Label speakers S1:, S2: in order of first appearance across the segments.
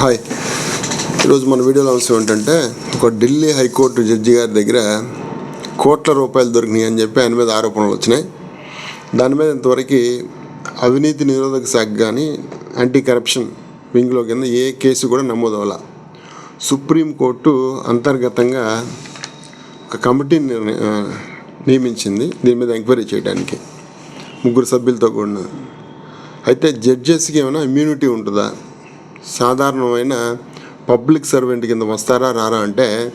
S1: Hi. ఈరోజు మన వీడియోలో అంశం ఏంటంటే ఒక ఢిల్లీ హైకోర్టు జడ్జి గారి దగ్గర కోట్ల రూపాయలు దొరికినాయి అని చెప్పి ఆయన మీద ఆరోపణలు వచ్చినాయి. దాని మీద ఇంతవరకు అవినీతి నిరోధక శాఖ కానీ యాంటీ కరప్షన్ వింగ్లో కింద ఏ కేసు కూడా నమోదు అవ్వాల. సుప్రీంకోర్టు అంతర్గతంగా ఒక కమిటీని నియమించింది. దీని మీద ఎంక్వైరీ చేయడానికి ముగ్గురు సభ్యులతో కూడిన. అయితే జడ్జెస్కి ఏమైనా ఇమ్యూనిటీ ఉంటుందా? సాధారణమైన పబ్లిక్ సర్వెంట్ కింద వస్తారా రారా అంటే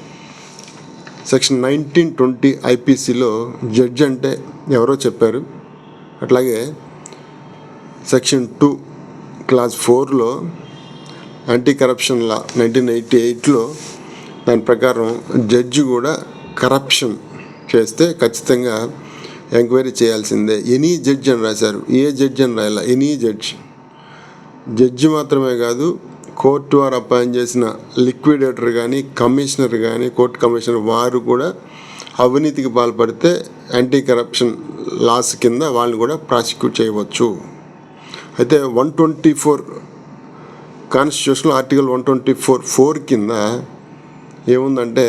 S1: సెక్షన్ నైన్టీన్ ట్వంటీ ఐపీసీలో జడ్జ్ అంటే ఎవరో చెప్పారు. అట్లాగే సెక్షన్ టూ క్లాస్ ఫోర్లో anti corruption law nineteen eighty ఎయిట్లో దాని ప్రకారం జడ్జి కూడా కరప్షన్ చేస్తే ఖచ్చితంగా ఎంక్వైరీ చేయాల్సిందే. ఎనీ జడ్జి అని రాశారు. ఏ జడ్జి అని రాయాల? Any judge. జడ్జి మాత్రమే కాదు కోర్టు వారు అపాయింట్ చేసిన లిక్విడేటర్ కానీ కమిషనర్ కానీ కోర్టు కమిషనర్ వారు కూడా అవినీతికి పాల్పడితే యాంటీ కరప్షన్ లాస్ కింద వాళ్ళని కూడా ప్రాసిక్యూట్ చేయవచ్చు. అయితే వన్ ట్వంటీ ఫోర్ కాన్స్టిట్యూషన్లో article one twenty four four కింద ఏముందంటే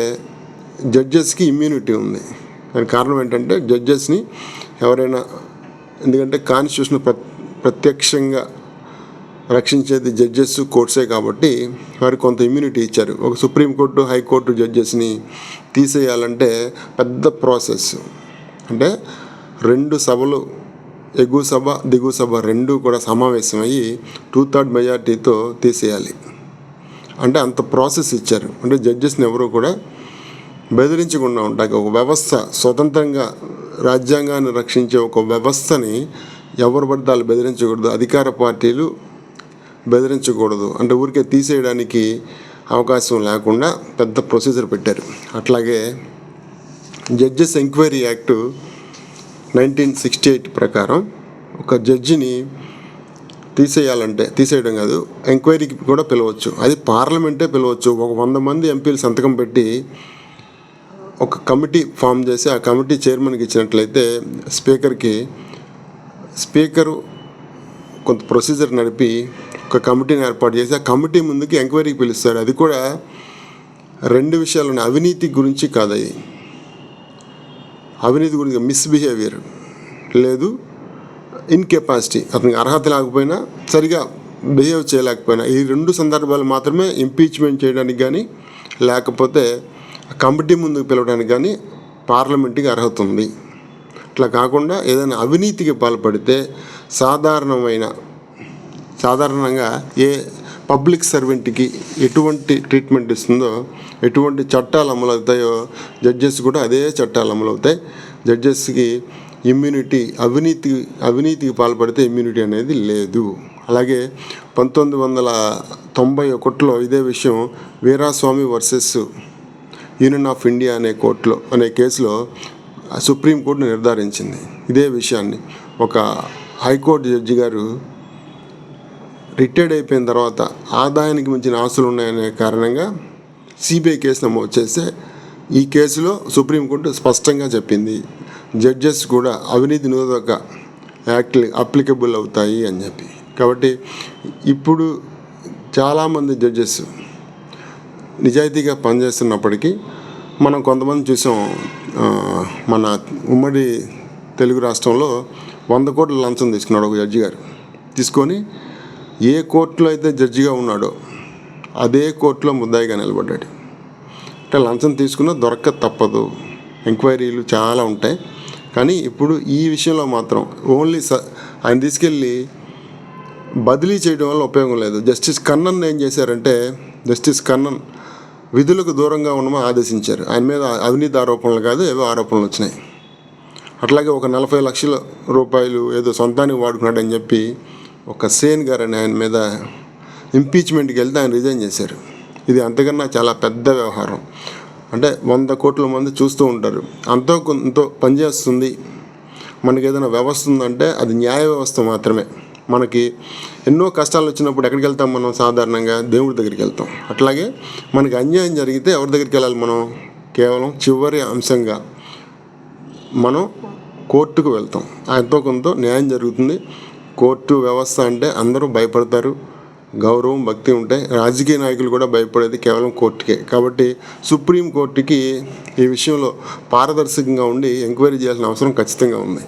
S1: జడ్జెస్కి ఇమ్యూనిటీ ఉంది. దానికి కారణం ఏంటంటే జడ్జెస్ని ఎవరైనా ఎందుకంటే కాన్స్టిట్యూషన్ ప్ర ప్రత్యక్షంగా రక్షించేది జడ్జెస్ కోర్ట్సే కాబట్టి వారికి కొంత ఇమ్యూనిటీ ఇచ్చారు. ఒక సుప్రీంకోర్టు హైకోర్టు జడ్జెస్ని తీసేయాలంటే పెద్ద ప్రాసెస్ అంటే రెండు సభలు ఎగువ సభ దిగువ సభ రెండు కూడా సమావేశమయ్యి టూ థర్డ్ మెజార్టీతో తీసేయాలి. అంటే అంత ప్రాసెస్ ఇచ్చారు. అంటే జడ్జెస్ని ఎవరు కూడా బెదిరించకుండా ఉంటాయి ఒక వ్యవస్థ స్వతంత్రంగా రాజ్యాంగాన్ని రక్షించే ఒక వ్యవస్థని ఎవరు పడితే వాళ్ళు బెదిరించకూడదు. అధికార పార్టీలు బెదిరించకూడదు. అంటే ఊరికే తీసేయడానికి అవకాశం లేకుండా పెద్ద ప్రొసీజర్ పెట్టారు. అట్లాగే judges enquiry act nineteen sixty eight ప్రకారం ఒక జడ్జిని తీసేయాలంటే తీసేయడం కాదు ఎంక్వైరీకి కూడా పిలవచ్చు. అది పార్లమెంటే పిలవచ్చు. ఒక వంద మంది ఎంపీలు సంతకం పెట్టి ఒక కమిటీ ఫామ్ చేసి ఆ కమిటీ చైర్మన్కి ఇచ్చినట్లయితే స్పీకర్కి స్పీకరు కొంత ప్రొసీజర్ నడిపి ఒక కమిటీని ఏర్పాటు చేసి ఆ కమిటీ ముందుకి ఎంక్వైరీకి పిలుస్తారు అది కూడా రెండు విషయాలు ఉన్నాయి. అవినీతి గురించి కాదు అది. అవినీతి గురించి మిస్బిహేవియర్ లేదు ఇన్కెపాసిటీ అతనికి అర్హత లేకపోయినా సరిగా బిహేవ్ చేయలేకపోయినా ఈ రెండు సందర్భాలు మాత్రమే ఇంపీచ్మెంట్ చేయడానికి కానీ లేకపోతే కమిటీ ముందుకు పిలవడానికి కానీ పార్లమెంట్కి అర్హత ఉంది. అట్లా కాకుండా ఏదైనా అవినీతికి పాల్పడితే సాధారణమైన సాధారణంగా ఏ పబ్లిక్ సర్వెంట్కి ఎటువంటి ట్రీట్మెంట్ ఇస్తుందో ఎటువంటి చట్టాలు అమలవుతాయో జడ్జెస్ కూడా అదే చట్టాలు అమలవుతాయి జడ్జెస్కి ఇమ్యూనిటీ అవినీతి అవినీతికి పాల్పడితే ఇమ్యూనిటీ అనేది లేదు. అలాగే పంతొమ్మిది వందల తొంభై ఒకటిలో ఇదే విషయం Veeraswamy versus union of India అనే కోర్టులో అనే కేసులో సుప్రీంకోర్టు నిర్ధారించింది. ఇదే విషయాన్ని ఒక హైకోర్టు జడ్జి గారు రిటైర్డ్ అయిపోయిన తర్వాత ఆదాయానికి మించిన ఆస్తులు ఉన్నాయనే కారణంగా సిబిఐ కేసు నమోదు చేస్తే ఈ కేసులో సుప్రీంకోర్టు స్పష్టంగా చెప్పింది జడ్జెస్ కూడా అవినీతి నిరోధక యాక్ట్ అప్లికబుల్ అవుతాయి అని చెప్పి. కాబట్టి ఇప్పుడు చాలామంది జడ్జెస్ నిజాయితీగా పనిచేస్తున్నప్పటికీ మనం కొంతమంది చూసాం మన ఉమ్మడి తెలుగు రాష్ట్రంలో వంద కోట్ల లంచం తీసుకున్నాడు ఒక జడ్జి గారు. తీసుకొని ఏ కోర్టులో అయితే జడ్జిగా ఉన్నాడో అదే కోర్టులో ముద్దాయిగా నిలబడ్డాడు. అంటే లంచం తీసుకున్నా దొరక తప్పదు. ఎంక్వైరీలు చాలా ఉంటాయి. కానీ ఇప్పుడు ఈ విషయంలో మాత్రం ఓన్లీ స ఆయన తీసుకెళ్ళి బదిలీ చేయడం వల్ల ఉపయోగం లేదు. జస్టిస్ కన్నన్ ఏం చేశారంటే జస్టిస్ కన్నన్ విధులకు దూరంగా ఉండమని ఆదేశించారు. ఆయన మీద అవినీతి ఆరోపణలు కాదు ఏవో ఆరోపణలు వచ్చినాయి. అట్లాగే ఒక నలభై లక్షల రూపాయలు ఏదో సొంతానికి వాడుకున్నాడని చెప్పి ఒక సేన్ గారు అని ఆయన మీద ఇంపీచ్మెంట్కి వెళ్తే ఆయన రిజైన్ చేశారు. ఇది అంతకన్నా చాలా పెద్ద వ్యవహారం. అంటే వంద కోట్ల మంది చూస్తూ ఉంటారు. అంతో కొంత పనిచేస్తుంది మనకి ఏదైనా వ్యవస్థ ఉందంటే అది న్యాయ వ్యవస్థ మాత్రమే. మనకి ఎన్నో కష్టాలు వచ్చినప్పుడు ఎక్కడికి వెళ్తాం మనం సాధారణంగా? దేవుడి దగ్గరికి వెళ్తాం. అట్లాగే మనకి అన్యాయం జరిగితే ఎవరి దగ్గరికి వెళ్ళాలి మనం? కేవలం చివరి అంశంగా మనం కోర్టుకు వెళ్తాం. ఎంతో కొంత న్యాయం జరుగుతుంది. కోర్టు వ్యవస్థ అంటే అందరూ భయపడతారు గౌరవం భక్తి ఉంటాయి రాజకీయ నాయకులు కూడా భయపడేది కేవలం కోర్టుకే. కాబట్టి సుప్రీం కోర్టుకి ఈ విషయంలో పారదర్శకంగా ఉండి ఎంక్వైరీ చేయాల్సిన అవసరం ఖచ్చితంగా ఉంది.